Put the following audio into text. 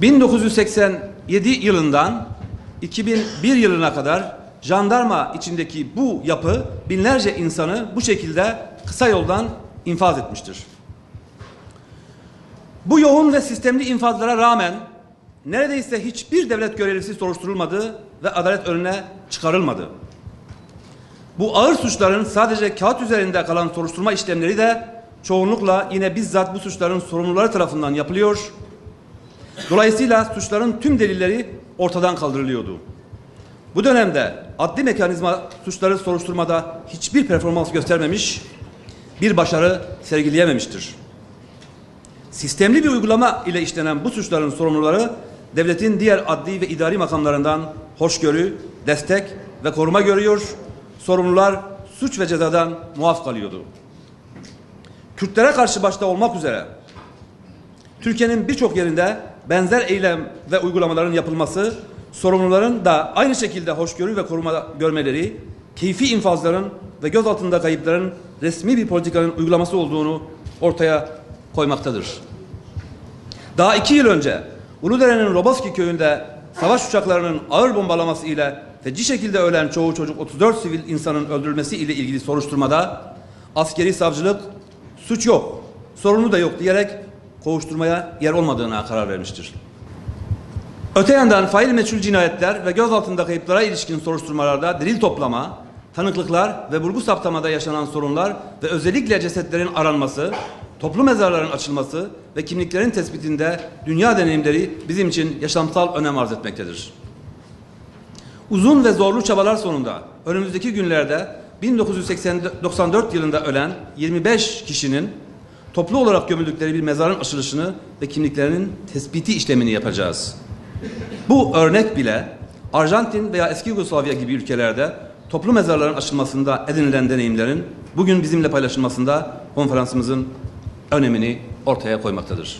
1987 yılından 2001 yılına kadar jandarma içindeki bu yapı binlerce insanı bu şekilde kısa yoldan infaz etmiştir. Bu yoğun ve sistemli infazlara rağmen neredeyse hiçbir devlet görevlisi soruşturulmadı ve adalet önüne çıkarılmadı. Bu ağır suçların sadece kağıt üzerinde kalan soruşturma işlemleri de çoğunlukla yine bizzat bu suçların sorumluları tarafından yapılıyor. Dolayısıyla suçların tüm delilleri ortadan kaldırılıyordu. Bu dönemde adli mekanizma suçları soruşturmada hiçbir performans göstermemiş, bir başarı sergileyememiştir. Sistemli bir uygulama ile işlenen bu suçların sorumluları devletin diğer adli ve idari makamlarından hoşgörü, destek ve koruma görüyor. Sorumlular suç ve cezadan muaf kalıyordu. Kürtlere karşı başta olmak üzere Türkiye'nin birçok yerinde benzer eylem ve uygulamaların yapılması, sorumluların da aynı şekilde hoşgörü ve koruma görmeleri, keyfi infazların ve gözaltında kayıpların resmi bir politikanın uygulaması olduğunu ortaya koymaktadır. Daha iki yıl önce Uludere'nin Roboski köyünde savaş uçaklarının ağır bombalaması ile feci şekilde ölen çoğu çocuk 34 sivil insanın öldürülmesi ile ilgili soruşturmada askeri savcılık suç yok, sorunu da yok diyerek kovuşturmaya yer olmadığına karar vermiştir. Öte yandan fail meçhul cinayetler ve gözaltında kayıplara ilişkin soruşturmalarda delil toplama, tanıklıklar ve bulgu saptamada yaşanan sorunlar ve özellikle cesetlerin aranması, toplu mezarların açılması ve kimliklerin tespitinde dünya deneyimleri bizim için yaşamsal önem arz etmektedir. Uzun ve zorlu çabalar sonunda önümüzdeki günlerde 1994 yılında ölen 25 kişinin toplu olarak gömüldükleri bir mezarın açılışını ve kimliklerinin tespiti işlemini yapacağız. Bu örnek bile Arjantin veya eski Yugoslavya gibi ülkelerde toplu mezarların açılmasında edinilen deneyimlerin bugün bizimle paylaşılmasında konferansımızın önemini ortaya koymaktadır.